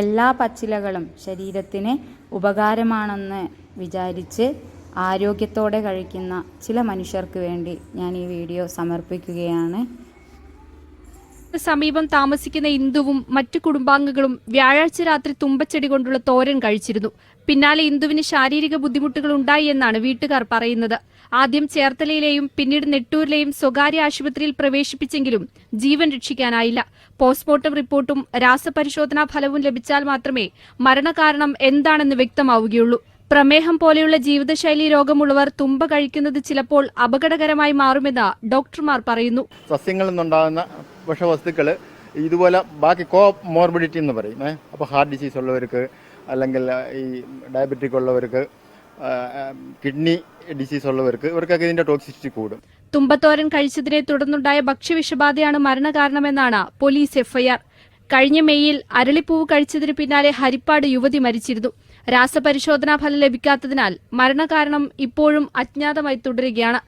എല്ലാ പച്ചിലകളും ശരീരത്തിന് ഉപകാരമാണെന്ന് വിചാരിച്ച് ആരോഗ്യത്തോടെ കഴിക്കുന്ന ചില മനുഷ്യർക്ക് വേണ്ടി ഞാൻ ഈ വീഡിയോ സമർപ്പിക്കുകയാണ്. സമീപം താമസിക്കുന്ന ഇന്ദുവും മറ്റു കുടുംബാംഗങ്ങളും വ്യാഴാഴ്ച രാത്രി തുമ്പച്ചെടി കൊണ്ടുള്ള തോരൻ കഴിച്ചിരുന്നു. പിന്നാലെ ഇന്ദുവിന് ശാരീരിക ബുദ്ധിമുട്ടുകൾ ഉണ്ടായി എന്നാണ് വീട്ടുകാർ പറയുന്നത്. ആദ്യം ചേർത്തലയിലെയും പിന്നീട് നെട്ടൂരിലെയും സ്വകാര്യ ആശുപത്രിയിൽ പ്രവേശിപ്പിച്ചെങ്കിലും ജീവൻ രക്ഷിക്കാനായില്ല. പോസ്റ്റ്മോർട്ടം റിപ്പോർട്ടും രാസപരിശോധനാ ഫലവും ലഭിച്ചാൽ മാത്രമേ മരണകാരണം എന്താണെന്ന് വ്യക്തമാവുകയുള്ളൂ. പ്രമേഹം പോലെയുള്ള ജീവിതശൈലി രോഗമുള്ളവർ തുമ്പ കഴിക്കുന്നത് ചിലപ്പോൾ അപകടകരമായി മാറുമെന്ന് ഡോക്ടർമാർ പറയുന്നു. സസ്യങ്ങളിൽ നിന്നുണ്ടാകുന്ന വിഷവസ്തുക്കൾ ഇതുപോലെ ബാക്കി കോ മോർബിഡിറ്റി എന്ന് പറയും ഏഹ് അപ്പോൾ ഹാർട്ട് ഡിസീസ് ഉള്ളവർക്ക് അല്ലെങ്കിൽ ഈ ഡയബറ്റിക് ഉള്ളവർക്ക് കിഡ്നി ഡിസീസ് ഉള്ളവർക്ക് ഇവർക്കൊക്കെ ഇതിന്റെ ടോക്സിസിറ്റി കൂടും. തുമ്പത്തോരൻ കഴിച്ചതിനെ തുടർന്നുണ്ടായ ഭക്ഷ്യവിഷബാധയാണ് മരണകാരണമെന്നാണ് പോലീസ് എഫ്ഐആർ. കഴിഞ്ഞ മെയ്യിൽ അരളിപ്പൂവ് കഴിച്ചതിന് പിന്നാലെ ഹരിപ്പാട് യുവതി മരിച്ചിരുന്നു. രാസപരിശോധനാ ഫലം ലഭിക്കാത്തതിനാൽ മരണകാരണം ഇപ്പോഴും അജ്ഞാതമായി തുടരുകയാണ്.